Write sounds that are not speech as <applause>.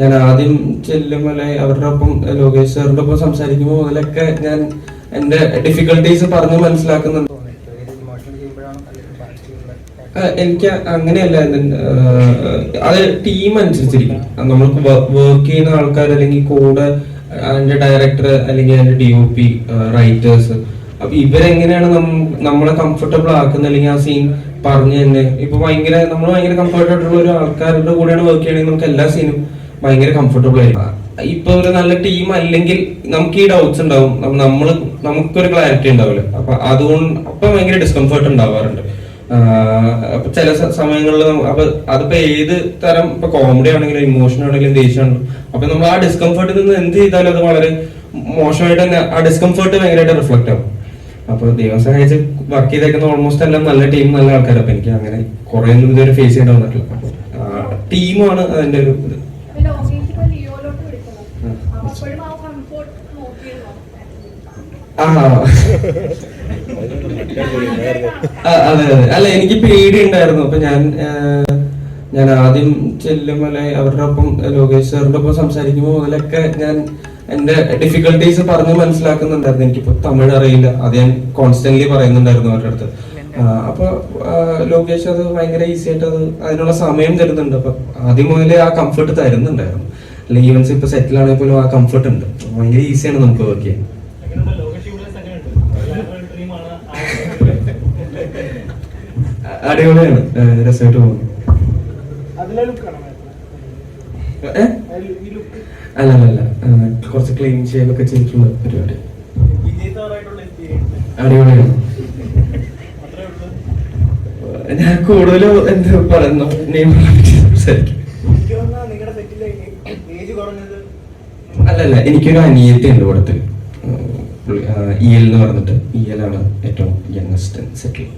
ഞാൻ ആദ്യം ചെല്ലുമ്പോൾ അവരുടെ ഒപ്പം ലോകേഷ് സാറിന്റെ ഒപ്പം സംസാരിക്കുമ്പോൾ മുതലൊക്കെ ഞാൻ എന്റെ ഡിഫിക്കൽട്ടീസ് പറഞ്ഞ് മനസ്സിലാക്കുന്നുണ്ട്. എനിക്ക് അങ്ങനെയല്ല അത് ടീം അനുസരിച്ചിരിക്കും. നമ്മൾ വർക്ക് ചെയ്യുന്ന ആൾക്കാർ അല്ലെങ്കിൽ കൂടെ അതിന്റെ ഡയറക്ടർ അല്ലെങ്കിൽ അതിന്റെ ഡി ഒ പി റൈറ്റേഴ്സ് അപ്പൊ ഇവരെങ്ങനെയാണ് നമ്മളെ കംഫർട്ടബിൾ ആക്കുന്നത്? അല്ലെങ്കിൽ ആ സീൻ പറഞ്ഞു തന്നെ. ഇപ്പൊ ഭയങ്കര നമ്മൾ ഭയങ്കര കംഫർട്ടബിൾ ഉള്ള ഒരു ആൾക്കാരുടെ കൂടെയാണ് വർക്ക് ചെയ്യണമെങ്കിൽ നമുക്ക് എല്ലാ സീനും ഭയങ്കര കംഫർട്ടബിൾ ആയിരിക്കും. ഇപ്പൊ ഒരു നല്ല ടീം അല്ലെങ്കിൽ നമുക്ക് ഈ ഡൗട്ട്സ് ഉണ്ടാവും. നമ്മൾ നമുക്കൊരു ക്ലാരിറ്റി ഉണ്ടാവില്ല. അപ്പൊ അതുകൊണ്ട് അപ്പൊ ഭയങ്കര ഡിസ്കംഫർട്ട് ഉണ്ടാവാറുണ്ട്. അപ്പൊ ചില സമയങ്ങളിൽ അപ്പൊ അതിപ്പോ ഏത് തരം ഇപ്പൊ കോമഡി ആണെങ്കിലും ഇമോഷൻ ആണെങ്കിലും ദേഷ്യം ദേഷ്യമാണെങ്കിലും അപ്പൊ നമ്മൾ ആ ഡിസ്കംഫർട്ടിൽ നിന്ന് എന്ത് ചെയ്താലും അത് വളരെ മോശമായിട്ട് തന്നെ ആ ഡിസ്കംഫർട്ട് ഭയങ്കരമായിട്ട് റിഫ്ലക്ട് ആവും. അപ്പൊ ദൈവം സഹായിച്ച് വർക്ക് ചെയ്തേക്കുന്ന ഓൾമോസ്റ്റ് എല്ലാം നല്ല ടീം നല്ല ആൾക്കാർ അപ്പൊ എനിക്ക് അങ്ങനെ കുറെ ഒന്നും ഇതുവരെ ഫേസ് ചെയ്യേണ്ടി വന്നിട്ടില്ല ടീമാണ് അതിന്റെ ഒരു ഇത് ലോകേഷ് ഇപ്പൊ ലിയോയിലോട്ട് വിളിക്കണം ഉം. അപ്പൊ അപ്പോഴും ആ കംഫോർട്ട് നോക്കിയിരുന്നോ <laughs> അതെ അതെ. അല്ല എനിക്ക് പേടി ഉണ്ടായിരുന്നു അപ്പൊ ഞാൻ ഞാൻ ആദ്യം ചെല്ലുമലെ അവരുടെ ഒപ്പം ലോകേഷ് സാറിന്റെ ഒപ്പം സംസാരിക്കുമ്പോൾ മുതലൊക്കെ ഞാൻ എന്റെ ഡിഫിക്കൽട്ടീസ് പറഞ്ഞ് മനസ്സിലാക്കുന്നുണ്ടായിരുന്നു. എനിക്കിപ്പോ തമിഴ് അറിയില്ല. അത് ഞാൻ കോൺസ്റ്റന്റ്ലി പറയുന്നുണ്ടായിരുന്നു അവരുടെ അടുത്ത്. അപ്പൊ ലോകേഷ് അത് ഭയങ്കര ഈസി ആയിട്ട് അത് അതിനുള്ള സമയം തരുന്നുണ്ട്. അപ്പൊ ആദ്യം മുതലേ ആ കംഫർട്ട് തരുന്നുണ്ടായിരുന്നു. അല്ലെങ്കിൽ ഈവൻസ് ഇപ്പൊ സെറ്റിൽ ആണെങ്കിൽ പോലും ആ കംഫർട്ട് ഉണ്ട്. ഭയങ്കര ഈസിയാണ് നമുക്ക് വർക്ക് ചെയ്യാൻ. അടിപൊളിയാണ്. രസമായിട്ട് പോകുന്നു. അതിലെ ലുക്കാണോ ഏ? ഈ അല്ല അല്ല അല്ല ഏഹ് കുറച്ച് ക്ലീൻ ചെയ്യലൊക്കെ ചെയ്തിട്ടുള്ള പരിപാടി അടിപൊളിയാണ്. അത്രേ ഉള്ളൂ ഞാൻ കൂടുതലും എന്ത് പറയുന്നു? സംസാരിക്കും. അല്ലല്ല എനിക്കൊരു അനിയത്തി ഉണ്ട് ഇവിടുത്തെ ഇ എൽ എന്ന് പറഞ്ഞിട്ട് ഇ എൽ ആണ് ഏറ്റവും യങ്ങസ്റ്റ് സെറ്റിൽ